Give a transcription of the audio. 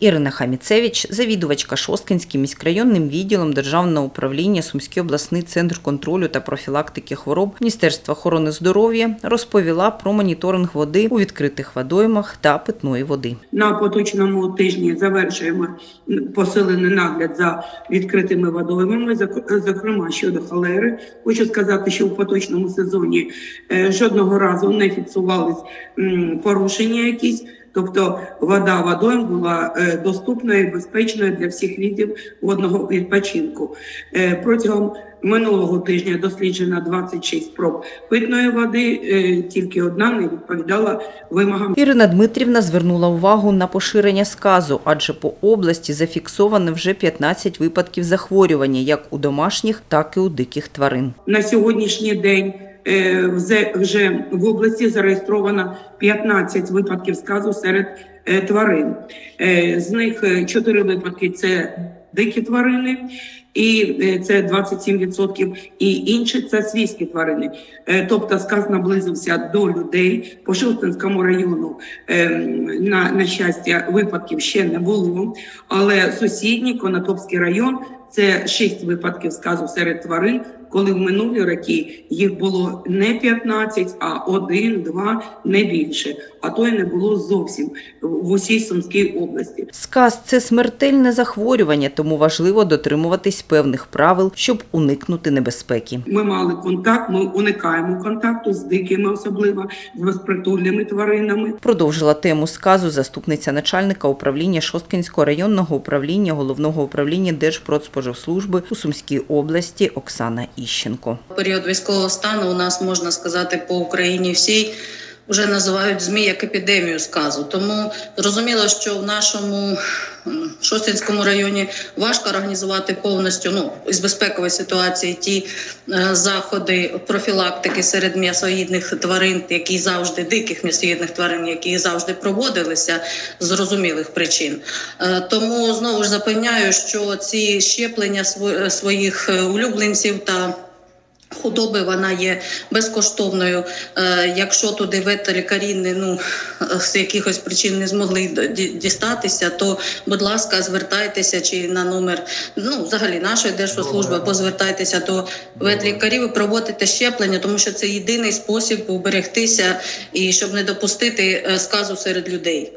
Ірина Хаміцевич, завідувачка Шосткинським міськрайонним відділом Державного управління Сумський обласний центр контролю та профілактики хвороб Міністерства охорони здоров'я, розповіла про моніторинг води у відкритих водоймах та питної води. На поточному тижні завершуємо посилений нагляд за відкритими водоймами, зокрема щодо холери. Хочу сказати, що в поточному сезоні е, жодного разу не фіксувались порушення якісь. Тобто вода водойм була е, доступною і безпечною для всіх видів водного відпочинку. Е, Протягом минулого тижня досліджено 26 проб питної води, е, тільки одна не відповідала вимогам Ірина Дмитрівна звернула увагу на поширення сказу, адже по області зафіксовано вже 15 випадків захворювання як у домашніх, так і у диких тварин. На сьогоднішній день вже в області зареєстровано 15 випадків сказу серед е, тварин. Е, З них 4 випадки це дикі тварини, і е, це 27%, і інші це свійські тварини. Е, Тобто сказ наблизився до людей по Шостинському району. е, На, на щастя, випадків ще не було, але сусідній Конотопський район це 6 випадків сказу серед тварин, коли в минулі роки їх було не 15, а 1, 2, не більше. А то й не було зовсім в усій Сумській області. Сказ це смертельне захворювання, тому важливо дотримуватись певних правил, щоб уникнути небезпеки. Ми мали контакт, ми уникаємо контакту з дикими, особливо з безпритульними тваринами. Продовжила тему сказу заступниця начальника управління Шосткинського районного управління головного управління Держпродспоживслужби у Сумській області Оксана Іщенко. Період військового стану у нас можна сказати по Україні всій вже називають ЗМІ як епідемію сказу. Тому зрозуміло, що в нашому Шостинському районі важко організувати повністю ну із безпекової ситуації ті е, заходи профілактики серед м'ясоїдних тварин, які завжди диких м'ясоїдних тварин, які завжди проводилися з зрозумілих причин. Е, Тому знову ж запевняю, що ці щеплення своїх е, улюбленців та Худоби вона є безкоштовною. Е, якщо туди ветлікарі не ну з якихось причин не змогли дістатися, то будь ласка, звертайтеся чи на номер ну взагалі нашої держслужби, або звертайтеся до ветлікарів і проводите щеплення, тому що це єдиний спосіб уберегтися і щоб не допустити е, сказу серед людей.